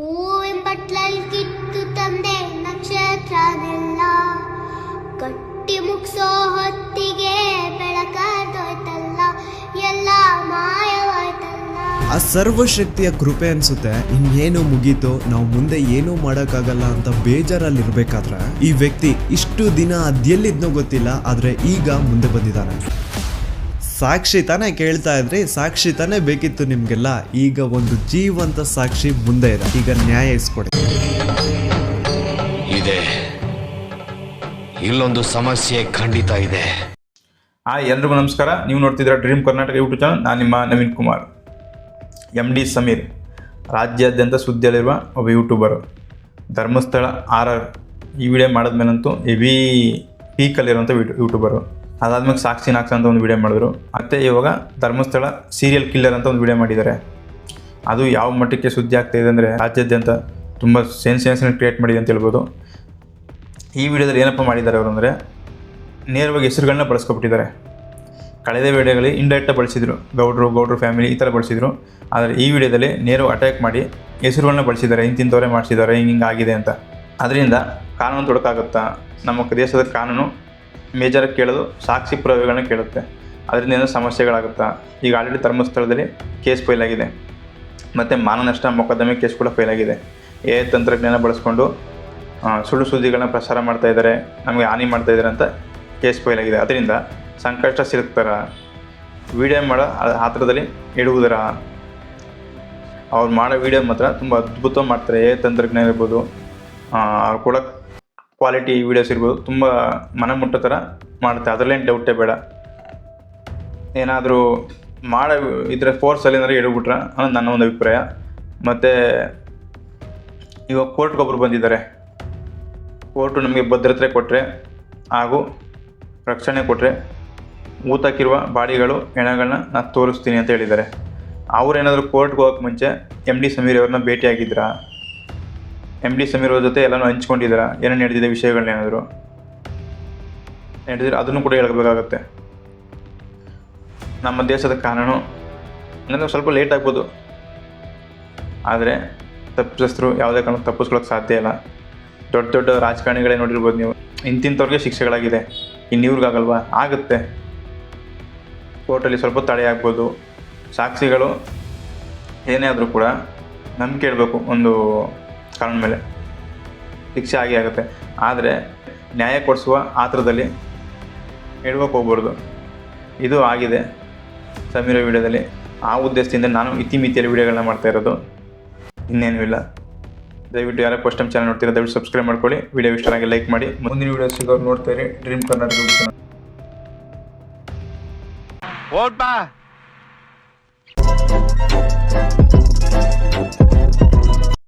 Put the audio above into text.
ಹೂವೆಂಬಟ್ಲಲ್ಲಿ ಕಿತ್ತು ತಂದೆ ನಕ್ಷತ್ರನೆಲ್ಲ ಕಟ್ಟಿ ಮುಗಿಸೋ ಹೊತ್ತಿಗೆ ಬೆಳಕಾದೋಯ್ತಲ್ಲ ಎಲ್ಲ ಮಾಯವಾಯ್ತಲ್ಲ. ಆ ಸರ್ವಶಕ್ತಿಯ ಕೃಪೆ ಅನ್ಸುತ್ತೆ, ಇನ್ನೇನು ಮುಗೀತು, ನಾವು ಮುಂದೆ ಏನೂ ಮಾಡೋಕ್ಕಾಗಲ್ಲ ಅಂತ ಬೇಜಾರಲ್ಲಿ ಇರಬೇಕಾದ್ರೆ ಈ ವ್ಯಕ್ತಿ ಇಷ್ಟು ದಿನ ಅದೆಲ್ಲಿದ್ನೋ ಗೊತ್ತಿಲ್ಲ, ಆದರೆ ಈಗ ಮುಂದೆ ಬಂದಿದ್ದಾನೆ. ಸಾಕ್ಷಿ ತಾನೇ ಕೇಳ್ತಾ ಇದ್ರಿ ಸಾಕ್ಷಿ ತಾನೇ ಬೇಕಿತ್ತು ನಿಮ್ಗೆಲ್ಲ. ಈಗ ಒಂದು ಜೀವಂತ ಸಾಕ್ಷಿ ಮುಂದೆ ಇದೆ. ಈಗ ನ್ಯಾಯ ಇಸ್ಕೊಡಿ. ಇದೆ. ಇಲ್ಲೊಂದು ಸಮಸ್ಯೆ ಖಂಡಿತ ಇದೆ. ಆ ಎಲ್ರಿಗೂ ನಮಸ್ಕಾರ. ನೀವು ನೋಡ್ತಿದ್ದೀರಾ ಡ್ರೀಮ್ ಕರ್ನಾಟಕ ಯೂಟ್ಯೂಬ್ ಚಾನಲ್. ನಾನು ನಿಮ್ಮ ನವೀನ್ ಕುಮಾರ್. ಎಂ ಡಿ ಸಮೀರ್ ರಾಜ್ಯಾದ್ಯಂತ ಸುದ್ದಿಯಲ್ಲಿರುವ ಒಬ್ಬ ಯೂಟ್ಯೂಬರು ಧರ್ಮಸ್ಥಳ ಆರ್ ಆರ್. ಈ ವಿಡಿಯೋ ಮಾಡಿದ್ಮೇಲಂತೂ ಹೆವಿ ಪೀಕಲ್ಲಿರುವಂಥ ಯೂಟ್ಯೂಬರು ಅದಾದ್ಮೇಲೆ ಸಾಕ್ಷಿ ನಾಕ್ಸ ಅಂತ ಒಂದು ವಿಡಿಯೋ ಮಾಡಿದ್ರು. ಮತ್ತು ಇವಾಗ ಧರ್ಮಸ್ಥಳ ಸೀರಿಯಲ್ ಕಿಲ್ಲರ್ ಅಂತ ಒಂದು ವಿಡಿಯೋ ಮಾಡಿದ್ದಾರೆ. ಅದು ಯಾವ ಮಟ್ಟಕ್ಕೆ ಸುದ್ದಿ ಆಗ್ತಾ ಇದೆ ಅಂದರೆ ರಾಜ್ಯಾದ್ಯಂತ ತುಂಬ ಸೆನ್ಸೇಷನ್ ಕ್ರಿಯೇಟ್ ಮಾಡಿದೆ ಅಂತ ಹೇಳ್ಬೋದು. ಈ ವಿಡಿಯೋದಲ್ಲಿ ಏನಪ್ಪ ಮಾಡಿದ್ದಾರೆ ಅವರು ಅಂದರೆ ನೇರವಾಗಿ ಹೆಸರುಗಳನ್ನ ಬಳಸ್ಕೊಬಿಟ್ಟಿದ್ದಾರೆ. ಕಳೆದ ವಿಡಿಯೋಗಳಲ್ಲಿ ಇಂಡೈರೆಕ್ಟಾಗಿ ಬಳಸಿದ್ರು. ಗೌಡ್ರು ಗೌಡ್ರು ಫ್ಯಾಮಿಲಿ ಈ ಥರ ಬಳಸಿದ್ರು. ಆದರೆ ಈ ವಿಡಿಯೋದಲ್ಲಿ ನೇರವಾಗಿ ಅಟ್ಯಾಕ್ ಮಾಡಿ ಹೆಸರುಗಳನ್ನ ಬಳಸಿದ್ದಾರೆ. ಇಂತಿಂಥವರೇ ಮಾಡಿಸಿದ್ದಾರೆ, ಹಿಂಗೆ ಹಿಂಗೆ ಆಗಿದೆ ಅಂತ. ಅದರಿಂದ ಕಾನೂನು ತೊಡಕಾಗುತ್ತಾ? ನಮ್ಮ ದೇಶದ ಕಾನೂನು ಮೇಜರಾಗಿ ಕೇಳೋದು ಸಾಕ್ಷಿ ಪುರಾವೆಗಳನ್ನ ಕೇಳುತ್ತೆ. ಅದರಿಂದ ಏನೋ ಸಮಸ್ಯೆಗಳಾಗುತ್ತಾ? ಈಗ ಆಲ್ರೆಡಿ ಧರ್ಮಸ್ಥಳದಲ್ಲಿ ಕೇಸ್ ಫೈಲ್ ಆಗಿದೆ. ಮತ್ತು ಮಾನನಷ್ಟ ಮೊಕದ್ದಮೆ ಕೇಸ್ ಕೂಡ ಫೈಲ್ ಆಗಿದೆ. ಎ ತಂತ್ರಜ್ಞಾನ ಬಳಸ್ಕೊಂಡು ಸುಳ್ಳು ಸುದ್ದಿಗಳನ್ನ ಪ್ರಸಾರ ಮಾಡ್ತಾ ಇದ್ದಾರೆ ನಮಗೆ ಹಾನಿ ಮಾಡ್ತಾ ಇದ್ದಾರೆ ಅಂತ ಕೇಸ್ ಫೈಲ್ ಆಗಿದೆ. ಅದರಿಂದ ಸಂಕಷ್ಟ ಸಿಲುಕ್ತಾರ? ವಿಡಿಯೋ ಮಾಡೋ ಆ- ಥರದಲ್ಲಿ ಇಡುವುದರ? ಅವ್ರು ಮಾಡೋ ವಿಡಿಯೋ ಮಾತ್ರ ತುಂಬ ಅದ್ಭುತ ಮಾಡ್ತಾರೆ. ಎ ತಂತ್ರಜ್ಞಾನ ಇರ್ಬೋದು ಅವ್ರು ಕೂಡ ಕ್ವಾಲಿಟಿ ವೀಡಿಯೋಸ್ ಇರ್ಬೋದು, ತುಂಬ ಮನಮುಟ್ಟೋ ಥರ ಮಾಡುತ್ತೆ. ಅದರಲ್ಲೇನು ಡೌಟೇ ಬೇಡ. ಏನಾದರೂ ಮಾಡೋ, ಇದ್ರೆ ಫೋರ್ಸಲ್ಲಿ ಏನಾದ್ರು ಇಡ್ಬಿಟ್ರೆ ಅನ್ನೋದು ನನ್ನ ಒಂದು ಅಭಿಪ್ರಾಯ. ಮತ್ತು, ಇವಾಗ ಕೋರ್ಟ್ಗೆ ಒಬ್ರು ಬಂದಿದ್ದಾರೆ. ಕೋರ್ಟು ನಮಗೆ ಭದ್ರತೆ ಕೊಟ್ಟರೆ ಹಾಗೂ ರಕ್ಷಣೆ ಕೊಟ್ಟರೆ ಊತಾಕಿರುವ ಬಾಡಿಗಳು ಹೆಣಗಳನ್ನ ನಾನು ತೋರಿಸ್ತೀನಿ ಅಂತ ಹೇಳಿದ್ದಾರೆ. ಅವ್ರೇನಾದರೂ ಕೋರ್ಟ್ಗೆ ಹೋಗೋಕ್ಕೆ ಮುಂಚೆ ಎಂ ಡಿ ಸಮೀರ್ ಅವ್ರನ್ನ ಭೇಟಿಯಾಗಿದ್ರಾ? ಎಂ ಡಿ ಸಮೀರ್ ಅವ್ರ ಜೊತೆ ಎಲ್ಲನೂ ಹಂಚ್ಕೊಂಡಿದ್ದೀರಾ? ಏನೇನು ನಡೆದಿದೆ ವಿಷಯಗಳನ್ನೇನಾದರೂ ನಡೆದಿದ್ರೆ ಅದನ್ನು ಕೂಡ ಹೇಳ್ಬೇಕಾಗತ್ತೆ. ನಮ್ಮ ದೇಶದ ಕಾನೂನು ಅಂದರೆ ಸ್ವಲ್ಪ ಲೇಟ್ ಆಗ್ಬೋದು. ಆದರೆ ತಪ್ಪಿಸರು ಯಾವುದೇ ಕಾರಣ ತಪ್ಪಿಸ್ಕೊಳ್ಳೋಕೆ ಸಾಧ್ಯ ಇಲ್ಲ. ದೊಡ್ಡ ದೊಡ್ಡ ರಾಜಕಾರಣಿಗಳೇ ನೋಡಿರ್ಬೋದು ನೀವು. ಇಂತಿಂಥವ್ರಿಗೆ ಶಿಕ್ಷೆಗಳಾಗಿದೆ. ಇನ್ನು ಇವ್ರಿಗಾಗಲ್ವಾ? ಆಗುತ್ತೆ. ಕೋರ್ಟಲ್ಲಿ ಸ್ವಲ್ಪ ತಡೆ ಆಗ್ಬೋದು. ಸಾಕ್ಷಿಗಳು ಏನೇ ಆದರೂ ಕೂಡ ನಂಬಿಕೆ ಇಡಬೇಕು ಒಂದು ಕಾನೂನು ಮೇಲೆ ಶಿಕ್ಷೆ ಆಗಿ ಆಗುತ್ತೆ. ಆದರೆ ನ್ಯಾಯ ಕೊಡಿಸುವ ಆತರದಲ್ಲಿ ಇಡ್ಬೇಕು ಹೋಗ್ಬಾರ್ದು. ಇದು ಆಗಿದೆ ಸಮೀರ ವಿಡಿಯೋದಲ್ಲಿ. ಆ ಉದ್ದೇಶದಿಂದ ನಾನು ಇತಿಮಿತಿಯಲ್ಲಿ ವಿಡಿಯೋಗಳನ್ನ ಮಾಡ್ತಾ ಇರೋದು. ಇನ್ನೇನೂ ಇಲ್ಲ. ದಯವಿಟ್ಟು ಯಾರೋ ಫಸ್ಟ್ ಟೈಮ್ ಚಾನಲ್ ನೋಡ್ತೀರಾ, ದಯವಿಟ್ಟು ಸಬ್ಸ್ಕ್ರೈಬ್ ಮಾಡ್ಕೊಳ್ಳಿ. ವಿಡಿಯೋ ಇಷ್ಟ ಲೈಕ್ ಮಾಡಿ. ಮುಂದಿನ ವಿಡಿಯೋ ಸಿಗೋರು ನೋಡ್ತಾ ಇರಿ. ಡ್ರೀಮ್ ಕರ್ನಾಟಕ ಓಟ್ ಬಾ!